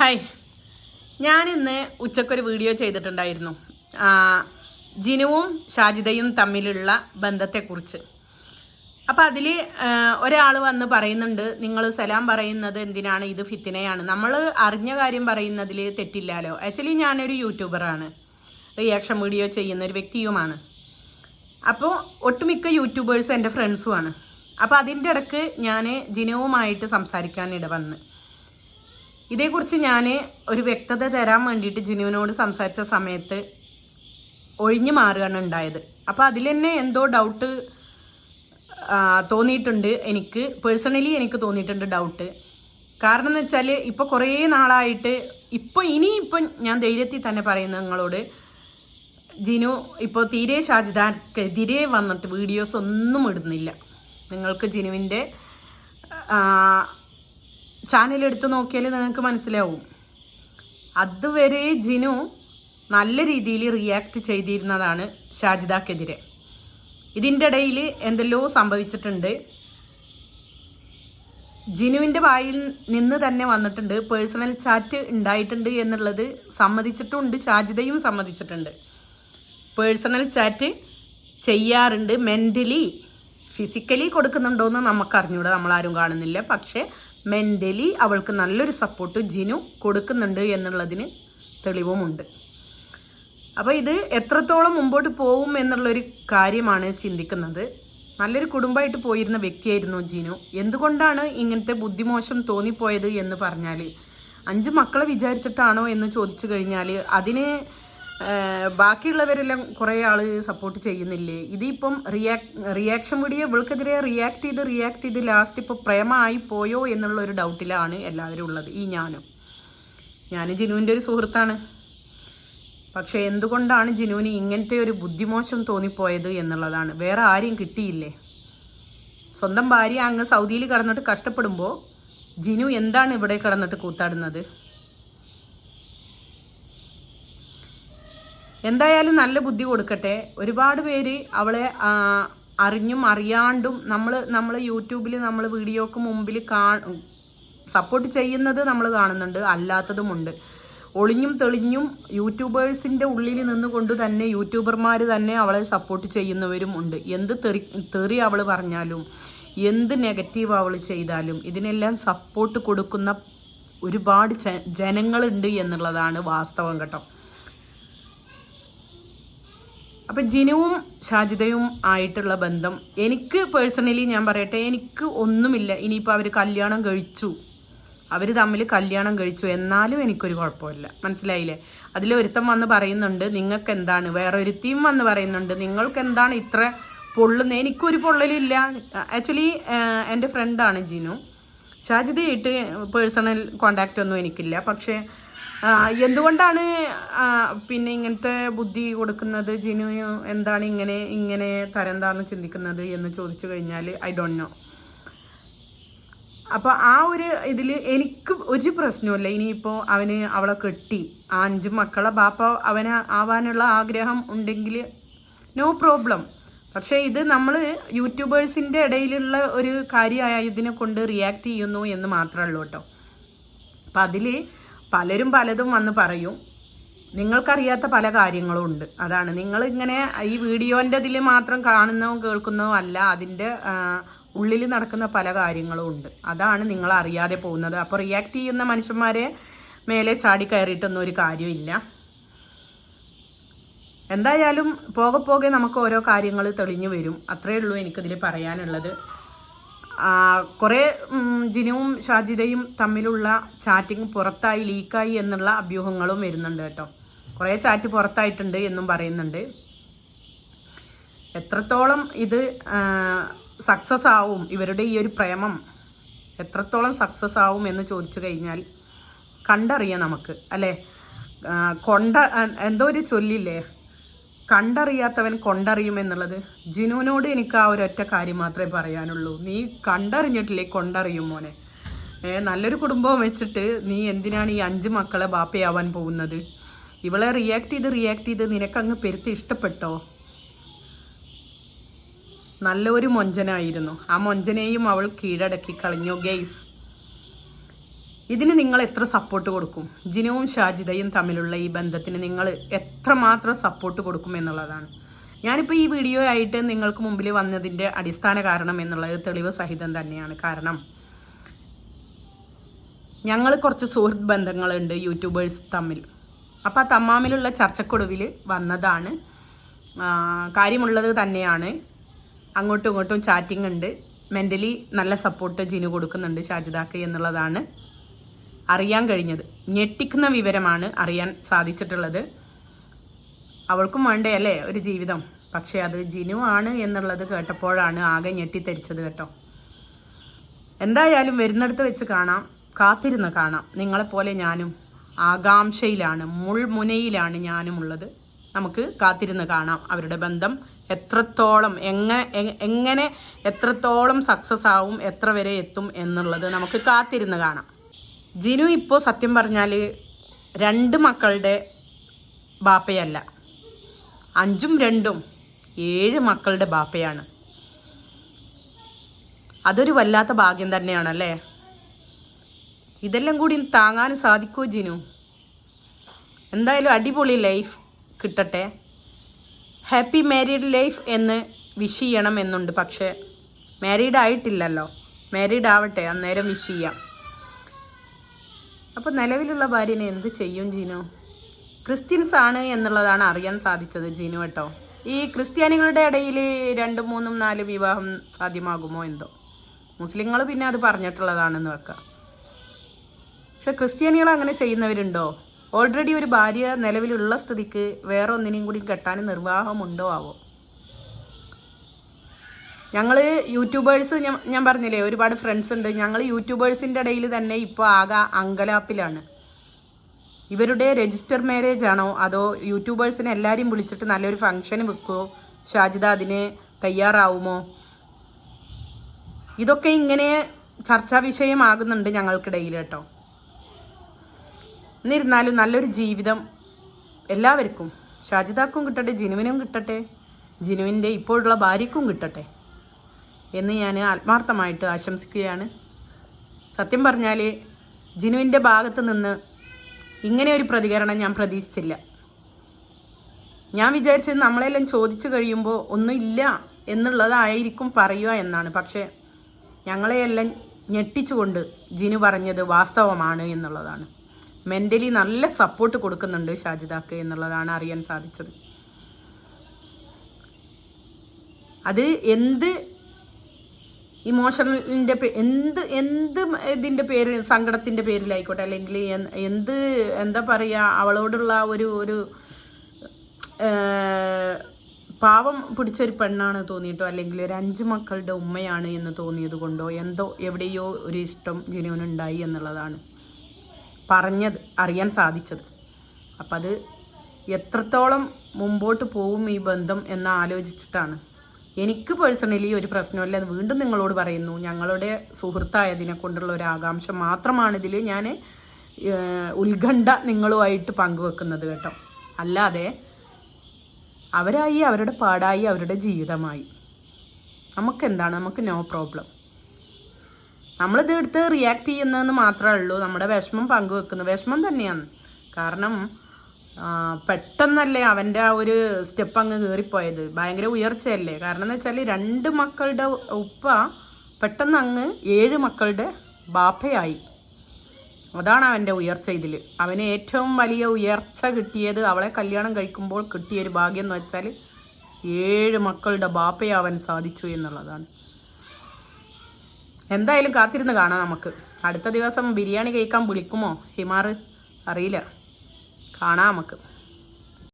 Hi. ഞാനിന്ന് ഉച്ചക്കൊരു video ചെയ്തിട്ടുണ്ടായിരുന്നു. ജിനുവും ഷാജിദയും തമ്മിലുള്ള ബന്ധത്തെക്കുറിച്ച്. അപ്പം അതിൽ ഒരാൾ വന്ന് പറയുന്നുണ്ട് നിങ്ങൾ സലാം പറയുന്നത് എന്തിനാണ്? ഇത് ഫിത്തിനയാണ്. നമ്മൾ അറിഞ്ഞ കാര്യം പറയുന്നതിൽ തെറ്റില്ലല്ലോ ആക്ച്വലി ഞാനൊരു യൂട്യൂബറാണ് റിയാക്ഷൻ വീഡിയോ ചെയ്യുന്ന ഒരു വ്യക്തിയുമാണ്. അപ്പോൾ ഒട്ടുമിക്ക യൂട്യൂബേഴ്സ് എന്റെ ഫ്രണ്ട്സുമാണ് അപ്പോൾ അതിന്റെ ഇടയ്ക്ക് ഞാൻ ജിനുവുമായിട്ട് സംസാരിക്കാനിട ഇടവന്ന് ഇതേക്കുറിച്ച് ഞാൻ ഒരു വ്യക്തത തരാൻ വേണ്ടിയിട്ട് ജിനുവിനോട് സംസാരിച്ച സമയത്ത് ഒഴിഞ്ഞു മാറുകയാണ് ഉണ്ടായത്. അപ്പോൾ അതിൽ തന്നെ എന്തോ ഡൗട്ട് തോന്നിയിട്ടുണ്ട്. എനിക്ക് പേഴ്സണലി എനിക്ക് തോന്നിയിട്ടുണ്ട് ഡൗട്ട് കാരണം എന്ന് വെച്ചാൽ ഇപ്പോൾ കുറേ നാളായിട്ട് ഇപ്പോൾ ഇനി ഇപ്പം ഞാൻ ധൈര്യത്തിൽ തന്നെ പറയുന്നത് നിങ്ങളോട്. ജിനു ഇപ്പോൾ തീരെ ഷാജിദാക്കെതിരെ വന്നിട്ട് വീഡിയോസ് ഒന്നും ഇടുന്നില്ല. നിങ്ങൾക്ക് ജിനുവിന്റെ ചാനൽ എടുത്ത് നോക്കിയാൽ നിങ്ങൾക്ക് മനസ്സിലാവും. അതുവരെ ജിനു നല്ല രീതിയിൽ റിയാക്ട് ചെയ്തിരുന്നതാണ് ഷാജിദാക്കെതിരെ. ഇതിന്റെ ഇടയിൽ എന്തെല്ലോ സംഭവിച്ചിട്ടുണ്ട്. ജിനുവിന്റെ വായിൽ നിന്ന് തന്നെ വന്നിട്ടുണ്ട്. പേഴ്സണൽ ചാറ്റ് ഉണ്ടായിട്ടുണ്ട് എന്നുള്ളത് സമ്മതിച്ചിട്ടുണ്ട് ഷാജിദയും സമ്മതിച്ചിട്ടുണ്ട്. പേഴ്സണൽ ചാറ്റ് ചെയ്യാറുണ്ട് മെന്റലി ഫിസിക്കലി കൊടുക്കുന്നുണ്ടോയെന്ന് നമുക്കറിഞ്ഞൂടെ നമ്മളാരും കാണുന്നില്ല. പക്ഷേ മെന്റലി അവൾക്ക് നല്ലൊരു സപ്പോർട്ട് ജിനു കൊടുക്കുന്നുണ്ട് എന്നുള്ളതിന് തെളിവുമുണ്ട്. അപ്പോൾ ഇത് എത്രത്തോളം മുമ്പോട്ട് പോകും എന്നുള്ളൊരു കാര്യമാണ് ചിന്തിക്കുന്നത്. നല്ലൊരു കുടുംബമായിട്ട് പോയിരുന്ന വ്യക്തിയായിരുന്നു ജിനു. എന്തുകൊണ്ടാണ് ഇങ്ങനത്തെ ബുദ്ധിമോശം തോന്നിപ്പോയത് എന്ന് പറഞ്ഞാൽ അഞ്ച് മക്കളെ വിചാരിച്ചിട്ടാണോ എന്ന് ചോദിച്ചു കഴിഞ്ഞാൽ അതിന് ബാക്കിയുള്ളവരെല്ലാം കുറേ ആൾ സപ്പോർട്ട് ചെയ്യുന്നില്ലേ? ഇതിപ്പം റിയാക് റിയാക്ഷൻ വീഡിയോ ഇവൾക്കെതിരെ റിയാക്ട് ചെയ്ത് റിയാക്ട് ചെയ്ത് ലാസ്റ്റ് ഇപ്പോൾ പ്രേമമായി പോയോ എന്നുള്ള ഒരു ഡൗട്ടിലാണ് എല്ലാവരും ഉള്ളത്. ഈ ഞാനും. ഞാൻ ജിനുവിന്റെ ഒരു സുഹൃത്താണ്. പക്ഷേ എന്തുകൊണ്ടാണ് ജിനുവിന് ഇങ്ങനത്തെ ഒരു ബുദ്ധിമോശം തോന്നിപ്പോയത് എന്നുള്ളതാണ്. വേറെ ആരെയും കിട്ടിയില്ലേ? സ്വന്തം ഭാര്യ അങ്ങ് സൗദിയിൽ കടന്നിട്ട് കഷ്ടപ്പെടുമ്പോൾ ജിനു എന്താണ് ഇവിടെ കിടന്നിട്ട് കൂത്താടുന്നത്? എന്തായാലും നല്ല ബുദ്ധി കൊടുക്കട്ടെ. ഒരുപാട് പേര് അവളെ അറിഞ്ഞും അറിയാണ്ടും നമ്മൾ നമ്മൾ യൂട്യൂബിൽ നമ്മൾ വീഡിയോക്ക് മുമ്പിൽ കാ സപ്പോർട്ട് ചെയ്യുന്നത് നമ്മൾ കാണുന്നുണ്ട് അല്ലാത്തതുമുണ്ട്. ഒളിഞ്ഞും തെളിഞ്ഞും യൂട്യൂബേഴ്സിന്റെ ഉള്ളിൽ നിന്നുകൊണ്ട് തന്നെ യൂട്യൂബർമാർ തന്നെ അവളെ സപ്പോർട്ട് ചെയ്യുന്നവരും ഉണ്ട്. എന്ത് തെറി തെറി അവൾ പറഞ്ഞാലും എന്ത് നെഗറ്റീവ് അവൾ ചെയ്താലും ഇതിനെല്ലാം സപ്പോർട്ട് കൊടുക്കുന്ന ഒരുപാട് ജനങ്ങളുണ്ട് എന്നുള്ളതാണ് വാസ്തവം കേട്ടോ. അപ്പം ജിനുവും ഷാജിതയും ആയിട്ടുള്ള ബന്ധം എനിക്ക് പേഴ്സണലി ഞാൻ പറയട്ടെ എനിക്ക് ഒന്നുമില്ല. ഇനിയിപ്പോൾ അവർ കല്യാണം കഴിച്ചു. അവർ തമ്മിൽ കല്യാണം കഴിച്ചു. എന്നാലും എനിക്കൊരു കുഴപ്പമില്ല. മനസ്സിലായില്ലേ? അതിൽ ഒരുത്തം വന്ന് പറയുന്നുണ്ട് നിങ്ങൾക്ക് എന്താണ് വേറെ ഒരുത്തിയും വന്ന് പറയുന്നുണ്ട് നിങ്ങൾക്ക് എന്താണ് ഇത്ര പൊള്ളുന്നത് എനിക്കൊരു പൊള്ളലില്ല. ആക്ച്വലി എന്റെ ഫ്രണ്ടാണ് ജിനു. ഷാജിതയായിട്ട് പേഴ്സണൽ കോണ്ടാക്റ്റ് ഒന്നും എനിക്കില്ല. പക്ഷേ എന്തുകൊണ്ടാണ് പിന്നെ ഇങ്ങനത്തെ ബുദ്ധി കൊടുക്കുന്നത്? ജിനു എന്താണ് ഇങ്ങനെ ഇങ്ങനെ തരം ചിന്തിക്കുന്നത് എന്ന് ചോദിച്ചു കഴിഞ്ഞാൽ ഐ ഡോണ്ട് നോ അപ്പോൾ ആ ഒരു ഇതിൽ എനിക്ക് ഒരു പ്രശ്നമില്ല ഇനിയിപ്പോൾ അവന് അവളെ കെട്ടി ആ അഞ്ച് മക്കളെ ബാപ്പ അവന് ആവാനുള്ള ആഗ്രഹം ഉണ്ടെങ്കിൽ നോ പ്രോബ്ലം പക്ഷേ ഇത് നമ്മൾ യൂട്യൂബേഴ്സിന്റെ ഇടയിലുള്ള ഒരു കാര്യമായതിനെ കൊണ്ട് റിയാക്ട് ചെയ്യുന്നു എന്ന് മാത്രമേ ഉള്ളൂ കേട്ടോ. അപ്പം അതിൽ പലരും പലതും വന്ന് പറയും. നിങ്ങൾക്കറിയാത്ത പല കാര്യങ്ങളും ഉണ്ട്. അതാണ്. നിങ്ങൾ ഇങ്ങനെ ഈ വീഡിയോന്റെ ഇതിൽ മാത്രം കാണുന്നതും കേൾക്കുന്നതും അല്ല അതിന്റെ ഉള്ളിൽ നടക്കുന്ന പല കാര്യങ്ങളും ഉണ്ട്. അതാണ് നിങ്ങൾ അറിയാതെ പോകുന്നത്. അപ്പോൾ റിയാക്ട് ചെയ്യുന്ന മനുഷ്യന്മാരെ മേലെ ചാടി കയറിയിട്ടൊന്നും ഒരു കാര്യമില്ല എന്തായാലും പോകെ പോകെ നമുക്ക് ഓരോ കാര്യങ്ങൾ തെളിഞ്ഞു വരും. അത്രയേ ഉള്ളൂ എനിക്കിതിൽ പറയാനുള്ളത്. കുറേ ജിനുവും ഷാജിദയും തമ്മിലുള്ള ചാറ്റിംഗ് പുറത്തായി ലീക്കായി എന്നുള്ള അഭ്യൂഹങ്ങളും വരുന്നുണ്ട് കേട്ടോ. കുറേ ചാറ്റ് പുറത്തായിട്ടുണ്ട് എന്നും പറയുന്നുണ്ട്. എത്രത്തോളം ഇത് സക്സസ് ആവും ഇവരുടെ ഈ ഒരു പ്രേമം എത്രത്തോളം സക്സസ് ആവും എന്ന് ചോദിച്ചു കഴിഞ്ഞാൽ കണ്ടറിയാം നമുക്ക് അല്ലേ? കൊണ്ട എന്തോ ഒരു ചൊല്ലില്ലേ? കണ്ടറിയാത്തവൻ കൊണ്ടറിയും എന്നുള്ളത് ജിനുവിനോട് എനിക്ക് ആ ഒരൊറ്റ കാര്യം മാത്രമേ പറയാനുള്ളൂ. നീ കണ്ടറിഞ്ഞിട്ടില്ലേ കൊണ്ടറിയും മോനെ? നല്ലൊരു കുടുംബം വെച്ചിട്ട് നീ എന്തിനാണ് ഈ അഞ്ച് മക്കളെ ബാപ്പയാവാൻ പോകുന്നത്? ഇവളെ റിയാക്ട് ചെയ്ത് റിയാക്ട് ചെയ്ത് നിനക്കങ്ങ് പെരുത്തി ഇഷ്ടപ്പെട്ടോ? നല്ലൊരു മൊഞ്ചനായിരുന്നു. ആ മൊഞ്ചനെയും അവൾ കീഴടക്കി കളഞ്ഞു. ഗെയ്സ് ഇതിന് നിങ്ങൾ എത്ര സപ്പോർട്ട് കൊടുക്കും? ജിനുവും ഷാജിതയും തമ്മിലുള്ള ഈ ബന്ധത്തിന് നിങ്ങൾ എത്രമാത്രം സപ്പോർട്ട് കൊടുക്കും എന്നുള്ളതാണ്. ഞാനിപ്പോൾ ഈ വീഡിയോ ആയിട്ട് നിങ്ങൾക്ക് മുമ്പിൽ വന്നതിന്റെ അടിസ്ഥാന കാരണം എന്നുള്ളത് തെളിവ് സഹിതം തന്നെയാണ്. കാരണം ഞങ്ങൾ കുറച്ച് സുഹൃത്ത് ബന്ധങ്ങളുണ്ട് യൂട്യൂബേഴ്സ് തമ്മിൽ. അപ്പോൾ ആ തമ്മാമിലുള്ള ചർച്ചക്കൊടുവിൽ വന്നതാണ്. കാര്യമുള്ളത് തന്നെയാണ്. അങ്ങോട്ടും ഇങ്ങോട്ടും ചാറ്റിംഗ് ഉണ്ട്. മെന്റലി നല്ല സപ്പോർട്ട് ജിനു കൊടുക്കുന്നുണ്ട് ഷാജിദാക്ക് എന്നുള്ളതാണ്. അറിയാൻ കഴിഞ്ഞത്. ഞെട്ടിക്കുന്ന വിവരമാണ് അറിയാൻ സാധിച്ചിട്ടുള്ളത്. അവൾക്കും വേണ്ടേ അല്ലേ ഒരു ജീവിതം? പക്ഷേ അത് ജിനു ആണ് എന്നുള്ളത് കേട്ടപ്പോഴാണ് ആകെ ഞെട്ടിത്തരിച്ചത് കേട്ടോ. എന്തായാലും വരുന്നിടത്ത് വെച്ച് കാണാം. കാത്തിരുന്ന് കാണാം. നിങ്ങളെപ്പോലെ ഞാനും ആകാംക്ഷയിലാണ് മുൾമുനയിലാണ് ഞാനും ഉള്ളത് നമുക്ക് കാത്തിരുന്ന് കാണാം. അവരുടെ ബന്ധം എത്രത്തോളം എങ്ങനെ എങ്ങനെ എത്രത്തോളം സക്സസ് ആവും എത്ര വരെ എത്തും എന്നുള്ളത് നമുക്ക് കാത്തിരുന്ന് കാണാം. ജിനു ഇപ്പോൾ സത്യം പറഞ്ഞാൽ രണ്ട് മക്കളുടെ ബാപ്പയല്ല. അഞ്ചും രണ്ടും ഏഴ് മക്കളുടെ ബാപ്പയാണ്. അതൊരു വല്ലാത്ത ഭാഗ്യം തന്നെയാണല്ലേ? ഇതെല്ലാം കൂടി താങ്ങാൻ സാധിക്കുമോ ജിനു? എന്തായാലും അടിപൊളി ലൈഫ് കിട്ടട്ടെ. ഹാപ്പി മാരീഡ് ലൈഫ് എന്ന് വിഷ് ചെയ്യണം എന്നുണ്ട്. പക്ഷേ മാരീഡ് ആയിട്ടില്ലല്ലോ. മാരീഡ് ആവട്ടെ അന്നേരം വിഷ് ചെയ്യാം. അപ്പോൾ നിലവിലുള്ള ഭാര്യനെ എന്ത് ചെയ്യും ജിനു? ക്രിസ്ത്യൻസ് ആണ് എന്നുള്ളതാണ് അറിയാൻ സാധിച്ചത് ജിനു കേട്ടോ. ഈ ക്രിസ്ത്യാനികളുടെ ഇടയിൽ രണ്ടും മൂന്നും നാല് വിവാഹം സാധ്യമാകുമോ എന്തോ? മുസ്ലിങ്ങൾ പിന്നെ അത് പറഞ്ഞിട്ടുള്ളതാണെന്ന് വെക്കാം. പക്ഷെ ക്രിസ്ത്യാനികൾ അങ്ങനെ ചെയ്യുന്നവരുണ്ടോ? ഓൾറെഡി ഒരു ഭാര്യ നിലവിലുള്ള സ്ഥിതിക്ക് വേറെ ഒന്നിനെയും കൂടി കെട്ടാൻ നിർവാഹമുണ്ടോ ആവോ? ഞങ്ങൾ യൂട്യൂബേഴ്സ് ഞാൻ പറഞ്ഞില്ലേ ഒരുപാട് ഫ്രണ്ട്സ് ഉണ്ട്. ഞങ്ങൾ യൂട്യൂബേഴ്സിന്റെ ഇടയിൽ തന്നെ ഇപ്പോൾ ആകെ അങ്കലാപ്പിലാണ്. ഇവരുടെ രജിസ്റ്റർ മാരേജ് ആണോ? അതോ യൂട്യൂബേഴ്സിനെ എല്ലാവരെയും വിളിച്ചിട്ട് നല്ലൊരു ഫംഗ്ഷൻ വെക്കുമോ ഷാജിദ അതിന് തയ്യാറാവുമോ? ഇതൊക്കെ ഇങ്ങനെ ചർച്ചാ വിഷയമാകുന്നുണ്ട് ഞങ്ങൾക്കിടയിൽ കേട്ടോ. എന്നിരുന്നാലും നല്ലൊരു ജീവിതം എല്ലാവർക്കും. ഷാജിദാക്കും കിട്ടട്ടെ ജിനുവിനും കിട്ടട്ടെ ജിനുവിന്റെ ഇപ്പോഴുള്ള ഭാര്യയ്ക്കും കിട്ടട്ടെ. എന്ന് ഞാൻ ആത്മാർത്ഥമായിട്ട് ആശംസിക്കുകയാണ്. സത്യം പറഞ്ഞാൽ ജിനുവിന്റെ ഭാഗത്ത് നിന്ന് ഇങ്ങനെ ഒരു പ്രതികരണം ഞാൻ പ്രതീക്ഷിച്ചില്ല. ഞാൻ വിചാരിച്ചത് നമ്മളെല്ലാം ചോദിച്ചു കഴിയുമ്പോൾ ഒന്നുമില്ല എന്നുള്ളതായിരിക്കും പറയുക എന്നാണ്. പക്ഷേ ഞങ്ങളെയെല്ലാം ഞെട്ടിച്ചുകൊണ്ട് ജിനു പറഞ്ഞത് വാസ്തവമാണ് എന്നുള്ളതാണ്. മെന്റലി നല്ല സപ്പോർട്ട് കൊടുക്കുന്നുണ്ട് ഷാജിദാക്ക് എന്നുള്ളതാണ് അറിയാൻ സാധിച്ചത്. അത് എന്ത് ഇമോഷണലിന്റെ എന്ത് എന്ത് ഇതിന്റെ പേര് സങ്കടത്തിന്റെ പേരിലായിക്കോട്ടെ അല്ലെങ്കിൽ എന്ത് എന്താ പറയുക അവളോടുള്ള ഒരു ഒരു പാവം പിടിച്ചൊരു പെണ്ണാണ് തോന്നിയിട്ടോ? അല്ലെങ്കിൽ ഒരു അഞ്ച് മക്കളുടെ ഉമ്മയാണ് എന്ന് തോന്നിയത് കൊണ്ടോ? എന്തോ എവിടെയോ ഒരു ഇഷ്ടം ജനുവിനുണ്ടായി എന്നുള്ളതാണ് പറഞ്ഞത് അറിയാൻ സാധിച്ചത്. അപ്പം അത് എത്രത്തോളം മുമ്പോട്ട് പോവും ഈ ബന്ധം എന്ന് ആലോചിച്ചിട്ടാണ്. എനിക്ക് പേഴ്സണലി ഒരു പ്രശ്നമില്ല. അത് വീണ്ടും നിങ്ങളോട് പറയുന്നു. ഞങ്ങളുടെ സുഹൃത്തായതിനെ കൊണ്ടുള്ള ഒരു ആകാംക്ഷ മാത്രമാണ് ഇതിൽ ഞാൻ ഉത്കണ്ഠ നിങ്ങളുമായിട്ട് പങ്കുവെക്കുന്നത് കേട്ടോ. അല്ലാതെ അവരായി അവരുടെ പാടായി അവരുടെ ജീവിതമായി നമുക്കെന്താണ്? നമുക്ക് നോ പ്രോബ്ലം നമ്മളിത് എടുത്ത് റിയാക്ട് ചെയ്യുന്നതെന്ന് മാത്രമേ ഉള്ളൂ. നമ്മുടെ വിഷമം പങ്കുവെക്കുന്നത് വിഷമം തന്നെയാണ്. കാരണം പെട്ടെന്നല്ലേ അവന്റെ ആ ഒരു സ്റ്റെപ്പ് അങ്ങ് കയറിപ്പോയത് ഭയങ്കര ഉയർച്ചയല്ലേ. കാരണം എന്ന് വെച്ചാൽ രണ്ട് മക്കളുടെ ഉപ്പ പെട്ടെന്ന് അങ്ങ് ഏഴ് മക്കളുടെ ബാപ്പയായി. അതാണ് അവന്റെ ഉയർച്ച ഇതിൽ അവന് ഏറ്റവും വലിയ ഉയർച്ച കിട്ടിയത് അവളെ കല്യാണം കഴിക്കുമ്പോൾ കിട്ടിയൊരു ഭാഗ്യം എന്ന് വെച്ചാൽ ഏഴ് മക്കളുടെ ബാപ്പയാവൻ സാധിച്ചു എന്നുള്ളതാണ്. എന്തായാലും കാത്തിരുന്ന് കാണാം നമുക്ക്. അടുത്ത ദിവസം ബിരിയാണി കഴിക്കാൻ വിളിക്കുമോ? ഹിമാർ അറിയില്ല. കാണാം നമുക്ക്.